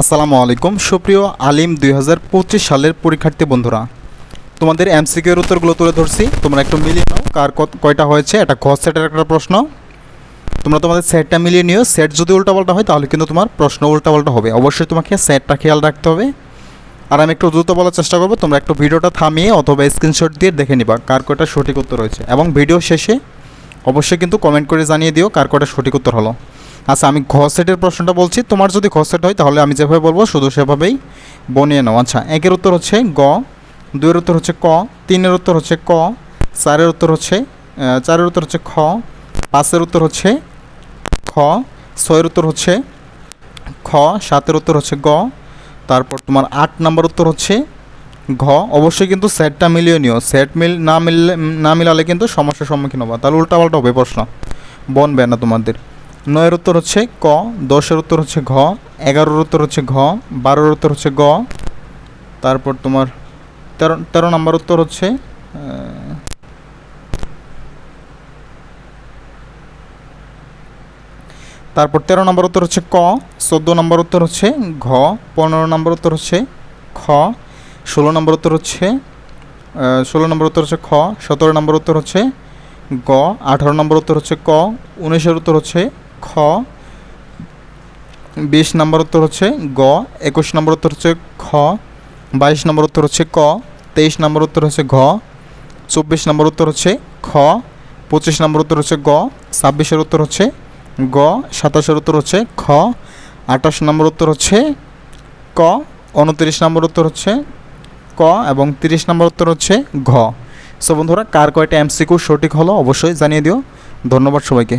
আসসালামু আলাইকুম। সুপ্রিয় আলিম দুই হাজার পঁচিশ সালের পরীক্ষার্থী বন্ধুরা, তোমাদের এমসিকিউর উত্তরগুলো তুলে ধরছি। তোমরা একটু মিলিয়ে নাও, কার কয়টা হয়েছে, এটা ঘ সেটের একটা প্রশ্ন। তোমরা তোমাদের সেটটা মিলিয়ে নিও। সেট যদি উল্টাপাল্টা হয়, তাহলে কিন্তু তোমার প্রশ্ন উল্টাপাল্টা হবে। অবশ্যই তোমাকে সেটটা খেয়াল রাখতে হবে। আর আমি একটু দ্রুত বলার চেষ্টা করব, তোমরা একটু ভিডিওটা থামিয়ে অথবা স্ক্রিনশট দিয়ে দেখে নিবা কার কয়টা সঠিক উত্তর রয়েছে এবং ভিডিও শেষে অবশ্যই কিন্তু কমেন্ট করে জানিয়ে দিও কার কয়টা সঠিক উত্তর হলো। আচ্ছা আমি ঘ সেটের প্রশ্নটা বলছি। তোমার যদি ঘ সেট হয়, তাহলে আমি যেভাবে বলব, শুধু সেভাবেই বনিয়ে নাও। আচ্ছা একের উত্তর হচ্ছে গ, দুইয়ের উত্তর হচ্ছে ক, তিনের উত্তর হচ্ছে ক, চারের উত্তর হচ্ছে চারের উত্তর হচ্ছে খ, পাঁচের উত্তর হচ্ছে খ, ছয়ের উত্তর হচ্ছে খ, সাতের উত্তর হচ্ছে গ, তারপর তোমার আট নাম্বার উত্তর হচ্ছে ঘ। অবশ্যই কিন্তু সেটটা মিলিয়ে নিও। সেট মিল, না মিললে, না মিলালে কিন্তু সমস্যার সম্মুখীন হবা। তাহলে উল্টাপাল্টা হবে প্রশ্ন। বনবে না তোমাদের। নয়ের উত্তর হচ্ছে ক দশের উত্তর হচ্ছে ঘ এগারোর উত্তর হচ্ছে ঘ বারোর উত্তর হচ্ছে গ তারপর তোমার তেরো তেরো নম্বর উত্তর হচ্ছে তারপর তেরো নম্বর উত্তর হচ্ছে ক চোদ্দ নম্বর উত্তর হচ্ছে ঘ পনেরো নম্বর উত্তর হচ্ছে খ ষোলো নম্বর উত্তর হচ্ছে ষোলো নম্বর উত্তর হচ্ছে খ সতেরো নম্বর উত্তর হচ্ছে গ আঠারো নম্বর উত্তর হচ্ছে ক উনিশের উত্তর হচ্ছে খ বিশ নম্বর উত্তর হচ্ছে গ একুশ নম্বর উত্তর হচ্ছে খ বাইশ নম্বর উত্তর হচ্ছে ক তেইশ নম্বর উত্তর হচ্ছে ঘ চব্বিশ নম্বর উত্তর হচ্ছে খ পঁচিশ নম্বর উত্তর হচ্ছে গ ছাব্বিশের উত্তর হচ্ছে গ সাতাশের উত্তর হচ্ছে খ আঠাশ নম্বর উত্তর হচ্ছে ক উনত্রিশ নম্বর উত্তর হচ্ছে ক এবং তিরিশ নম্বর উত্তর হচ্ছে ঘ সো বন্ধুরা কার কয়টা এমসিকিউ সঠিক হলো অবশ্যই জানিয়ে দিও ধন্যবাদ সবাইকে